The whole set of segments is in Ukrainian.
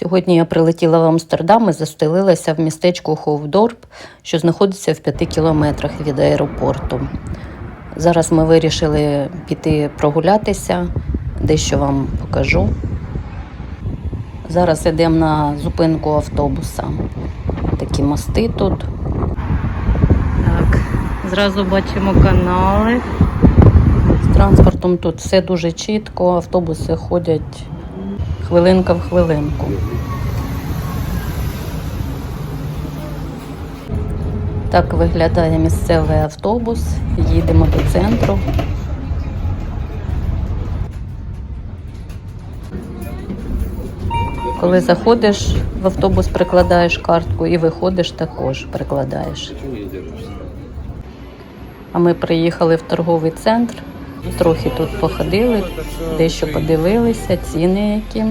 Сьогодні я прилетіла в Амстердам і застелилася в містечку Ховдорп, що знаходиться в п'яти кілометрах від аеропорту. Зараз ми вирішили піти прогулятися, дещо вам покажу. Зараз йдемо на зупинку автобуса. Такі мости тут. Так, зразу бачимо канали. З транспортом тут все дуже чітко, автобуси ходять хвилинка в хвилинку. Так виглядає місцевий автобус. Їдемо до центру. Коли заходиш в автобус, прикладаєш картку і виходиш також прикладаєш. А ми приїхали в торговий центр, трохи тут походили, дещо подивилися, ціни які.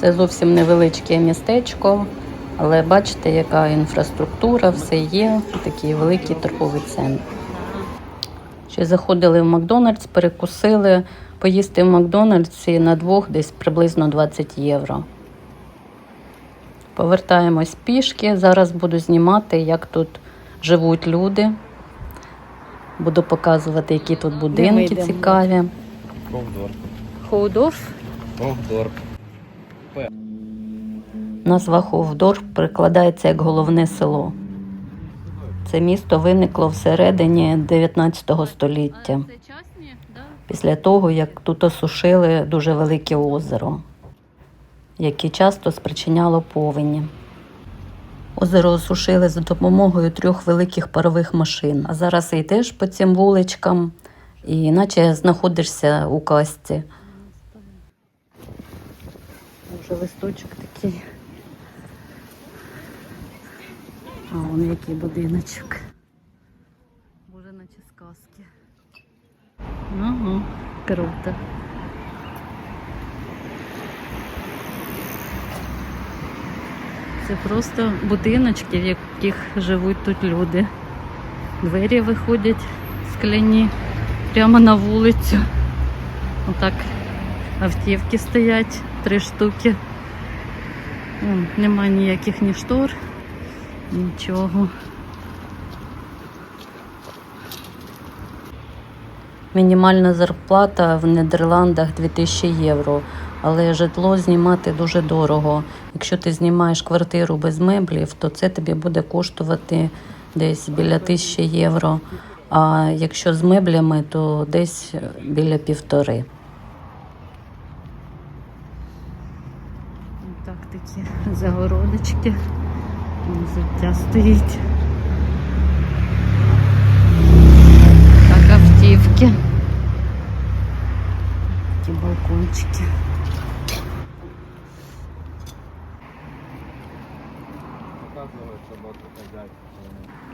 Це зовсім невеличке містечко, але бачите, яка інфраструктура, все є, такий великий торговий центр. Ще заходили в Макдональдс, перекусили, поїсти в Макдональдсі на двох десь приблизно 20 євро. Повертаємось пішки. Зараз буду знімати, як тут живуть люди. Буду показувати, які тут будинки цікаві. Ковдор. Хоудорф. Ковдор. Назва Ховдорф прикладається як головне село. Це місто виникло всередині 19 століття, після того, як тут осушили дуже велике озеро, яке часто спричиняло повені. Озеро осушили за допомогою трьох великих парових машин. А зараз йдеш по цим вуличкам, і наче знаходишся у касті. Вже листочок такий. А вон який будиночок. Боже, наче сказки. Ага, круто. Це просто будиночки, в яких живуть тут люди. Двері виходять скляні прямо на вулицю. Отак автівки стоять, три штуки. Вон, Нема ніяких ні штор, нічого. Мінімальна зарплата в Нідерландах 2000 євро, але житло знімати дуже дорого. Якщо ти знімаєш квартиру без меблів, то це тобі буде коштувати десь біля 1000 євро. А якщо з меблями, то десь біля півтори. Так, такі загородочки. Взуття стоїть. Так, автівки. Такі балкончики.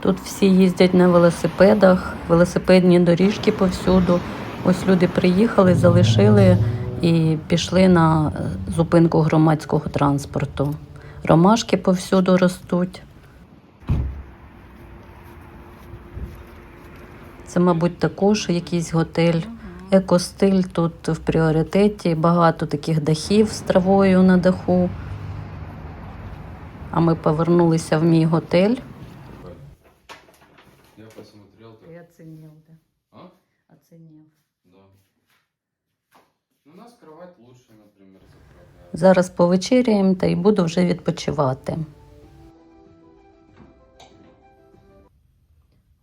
Тут всі їздять на велосипедах, велосипедні доріжки повсюду. Ось люди приїхали, залишили і пішли на е, зупинку громадського транспорту. Ромашки повсюду ростуть. Це, мабуть, також якийсь готель. Екостиль тут в пріоритеті, багато таких дахів з травою на даху. А ми повернулися в мій готель. Я посмотрел, так. Я оценил, да. А? Оценил. Да. Ну, У нас кровать лучше, например, заправляет. Зараз повечеряємо та й буду вже відпочивати.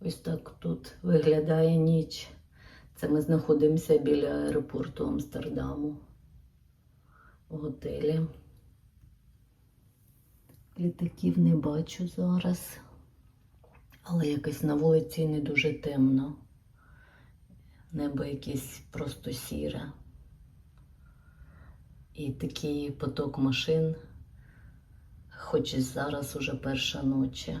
Ось так тут виглядає ніч. Це ми знаходимося біля аеропорту Амстердаму в готелі. Літаків не бачу зараз, але якось на вулиці не дуже темно. Небо якесь просто сіре. І такий поток машин, хоч і зараз уже перша ночі.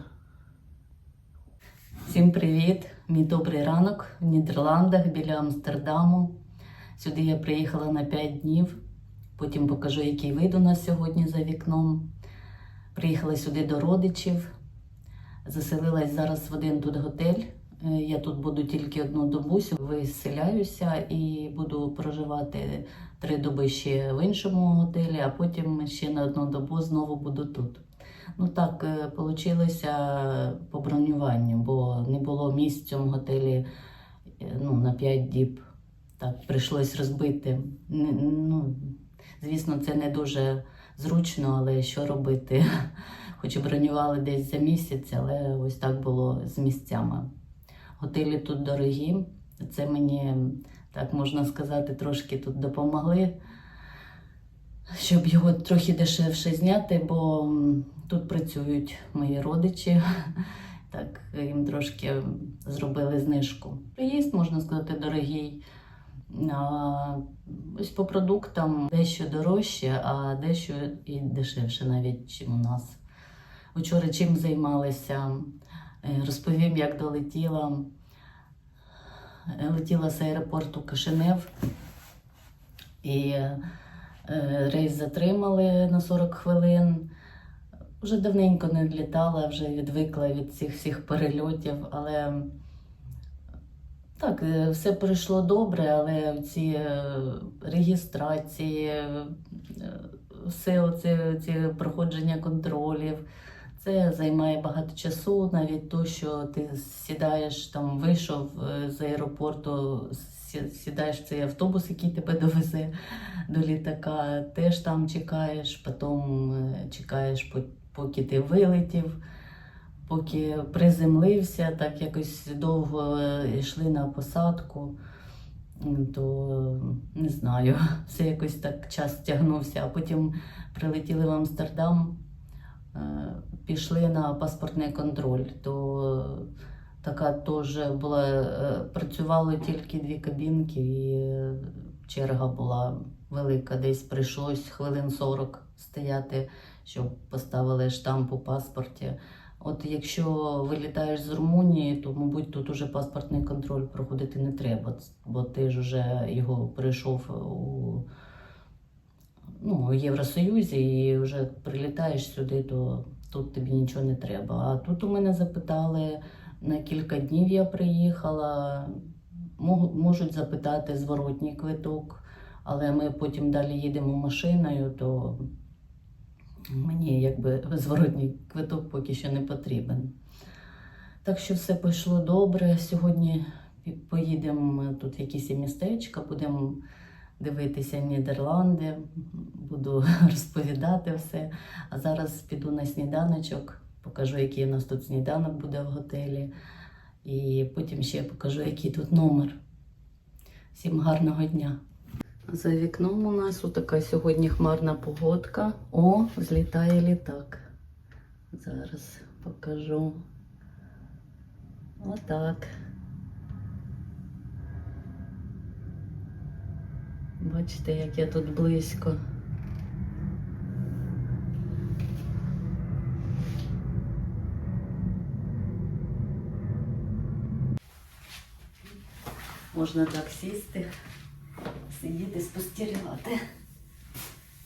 Всім привіт! Мій добрий ранок в Нідерландах біля Амстердаму. Сюди я приїхала на 5 днів. Потім покажу, який вид у нас сьогодні за вікном. Приїхала сюди до родичів. Заселилась зараз в один тут готель Я тут буду тільки одну добу, виселяюся і буду проживати три доби ще в іншому готелі, а потім ще на одну добу знову буду тут. Ну так вийшло по бронюванню, бо не було місць в цьому готелі е, ну, на 5 діб. Так, прийшлось розбити. Ну, звісно, це не дуже зручно, але що робити? Хоч і бронювали десь за місяць, але ось так було з місцями. Готелі тут дорогі. Це мені, так можна сказати, трошки тут допомогли, щоб його трохи дешевше зняти, бо тут працюють мої родичі. Так, їм трошки зробили знижку. Приїзд, можна сказати, дорогий. А, ось по продуктам дещо дорожче, а дещо і дешевше навіть, ніж у нас. Вчора чим займалися? Е, Розповім, як долетіла. Е, Летіла з аеропорту Кишинев і е, рейс затримали на 40 хвилин. Вже давненько не літала, вже відвикла від цих всіх перельотів, але так, все пройшло добре, але ці реєстрації, все ці проходження контролів, це займає багато часу, навіть то, що ти сідаєш там, вийшов е, з аеропорту, сідаєш в цей автобус, який тебе довезе до літака, теж там чекаєш, потім е, чекаєш, поки ти вилетів. Поки приземлився, так якось довго е, йшли на посадку, то не знаю, все якось так час тягнувся. А потім прилетіли в Амстердам, пішли на паспортний контроль. То така теж була, е, працювало тільки дві кабінки, і е, черга була велика. Десь прийшлось хвилин 40 стояти, щоб поставили штамп у паспорті. От якщо вилітаєш з Румунії, то, мабуть, тут уже паспортний контроль проходити не треба, бо ти ж вже його прийшов у, ну, у Євросоюзі і вже прилітаєш сюди, то тут тобі нічого не треба. А тут у мене запитали, на кілька днів я приїхала, можуть запитати зворотній квиток, але ми потім далі їдемо машиною, то Мені якби зворотній квиток поки що не потрібен. Так що все пішло добре. Сьогодні поїдемо тут в якісь містечка, будемо дивитися Нідерланди, буду розповідати все. А зараз піду на сніданочок, покажу, який у нас тут сніданок буде в готелі. І потім ще покажу, який тут номер. Всім гарного дня! За вікном у нас така сьогодні хмарна погодка. О, злітає літак. Зараз покажу. Отак. Бачите, як я тут близько. Можна так сісти сидіти, спостерігати.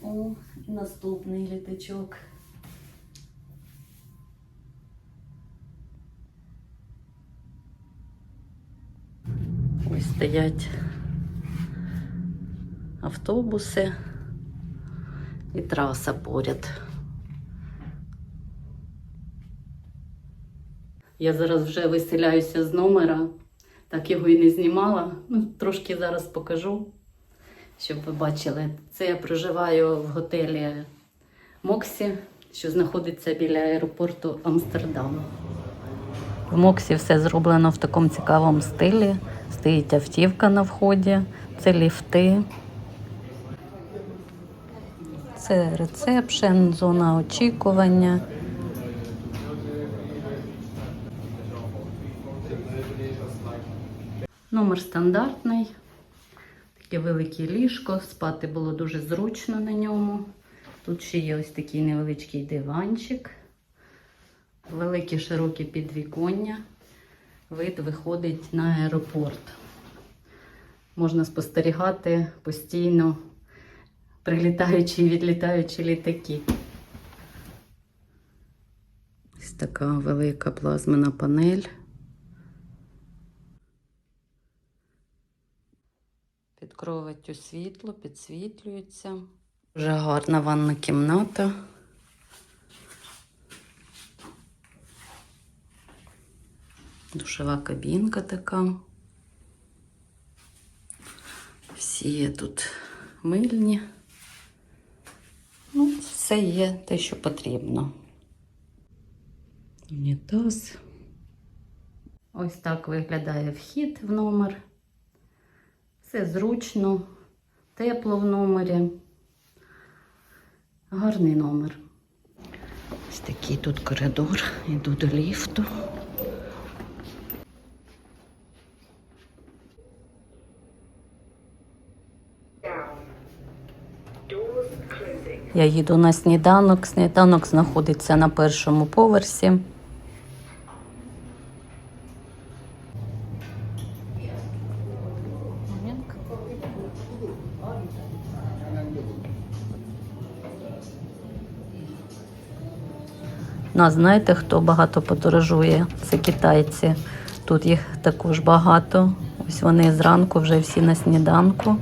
О, наступний літачок. Ось стоять автобуси і траса поряд. Я зараз вже виселяюся з номера, так його і не знімала. Ну, трошки зараз покажу щоб ви бачили. Це я проживаю в готелі Моксі, що знаходиться біля аеропорту Амстердаму. В Моксі все зроблено в такому цікавому стилі. Стоїть автівка на вході, це ліфти. Це ресепшн, зона очікування. Номер стандартний. Таке велике ліжко, спати було дуже зручно на ньому. Тут ще є ось такий невеличкий диванчик, велике широке підвіконня. Вид виходить на аеропорт. Можна спостерігати постійно прилітаючі і відлітаючі літаки. Ось така велика плазмена панель. Під кроваттю світло, підсвітлюється. Вже гарна ванна кімната. Душова кабінка така. Всі є тут мильні. Ну, все є те, що потрібно. Унітаз. Ось так виглядає вхід в номер. Все зручно, тепло в номері. Гарний номер. Ось такий тут коридор. Йду до ліфту. Я їду на сніданок. Сніданок знаходиться на першому поверсі. Нас знаєте, хто багато подорожує? Це китайці. Тут їх також багато. Ось вони зранку вже всі на сніданку.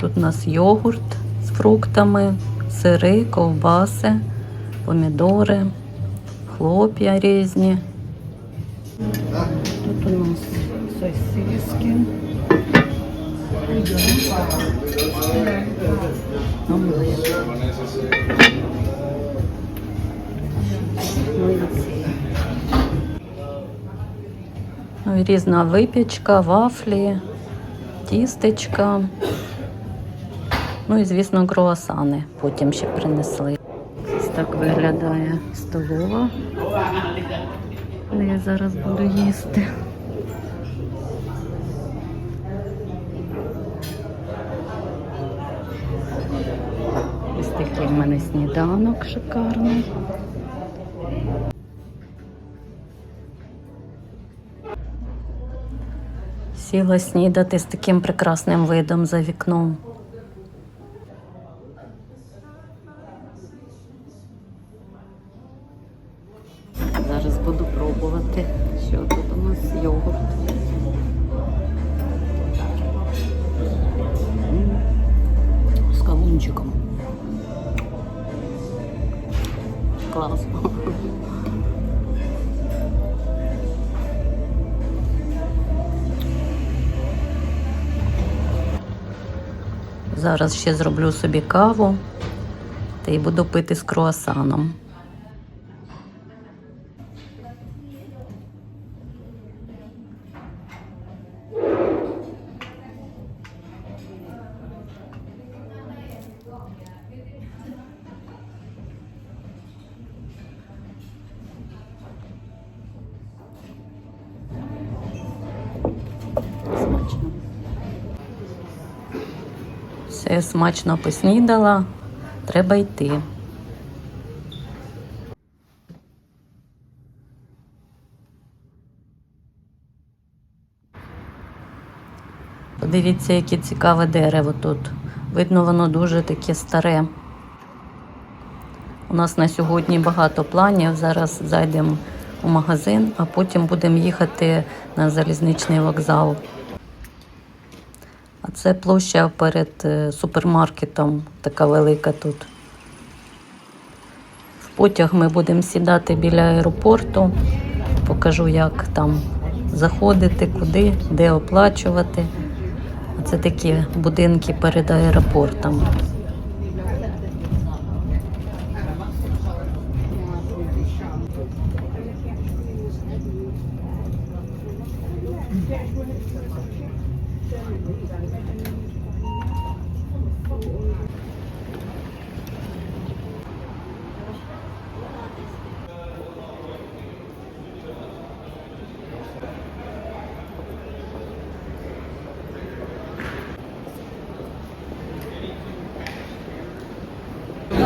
Тут у нас йогурт фруктами, сири, ковбаси, помідори, хлоп'я різні. Тут у нас сосиски. Ну різна випічка, вафлі, тістечка. Ну і, звісно, круасани потім ще принесли. Ось так виглядає столова, я зараз буду їсти. Ось такий в мене сніданок шикарний. Сіла снідати з таким прекрасним видом за вікном. Зараз буду пробувати, що тут йогурт. З кавунчиком. Класно. Зараз ще зроблю собі каву та й буду пити з круасаном. Все смачно поснідала, треба йти. Подивіться, яке цікаве дерево тут. Видно, воно дуже таке старе. У нас на сьогодні багато планів. Зараз зайдемо у магазин, а потім будемо їхати на залізничний вокзал. Це площа перед е, супермаркетом, така велика тут. В потяг ми будемо сідати біля аеропорту. Покажу, як там заходити, куди, де оплачувати. Це такі будинки перед аеропортом.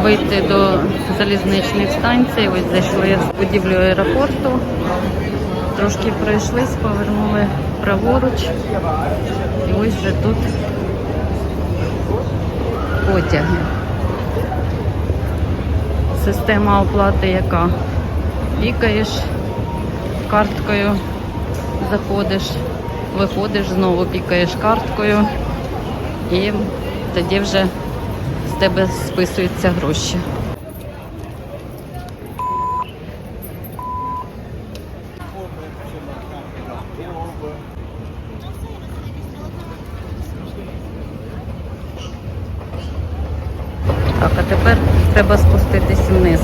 Вийти до залізничних станцій, ось зайшли в будівлю аеропорту, трошки пройшлись, повернули праворуч. І ось вже тут потяги. Система оплати яка? Пікаєш карткою, заходиш виходиш, знову пікаєш карткою, і тоді вже з тебе списуються гроші. Так, а тепер треба спуститись вниз.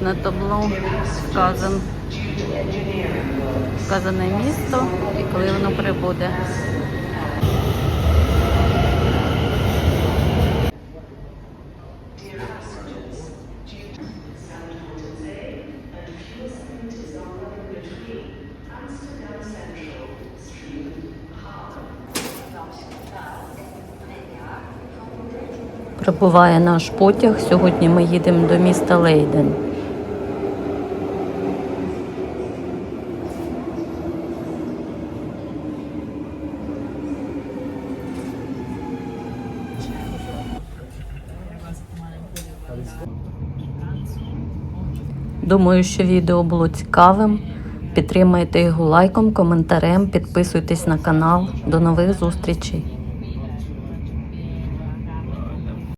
На табло вказан, вказане місто і коли воно прибуде. Прибуває наш потяг. Сьогодні ми їдемо до міста Лейден. Думаю, що відео було цікавим. Підтримайте його лайком, коментарем, підписуйтесь на канал. До нових зустрічей!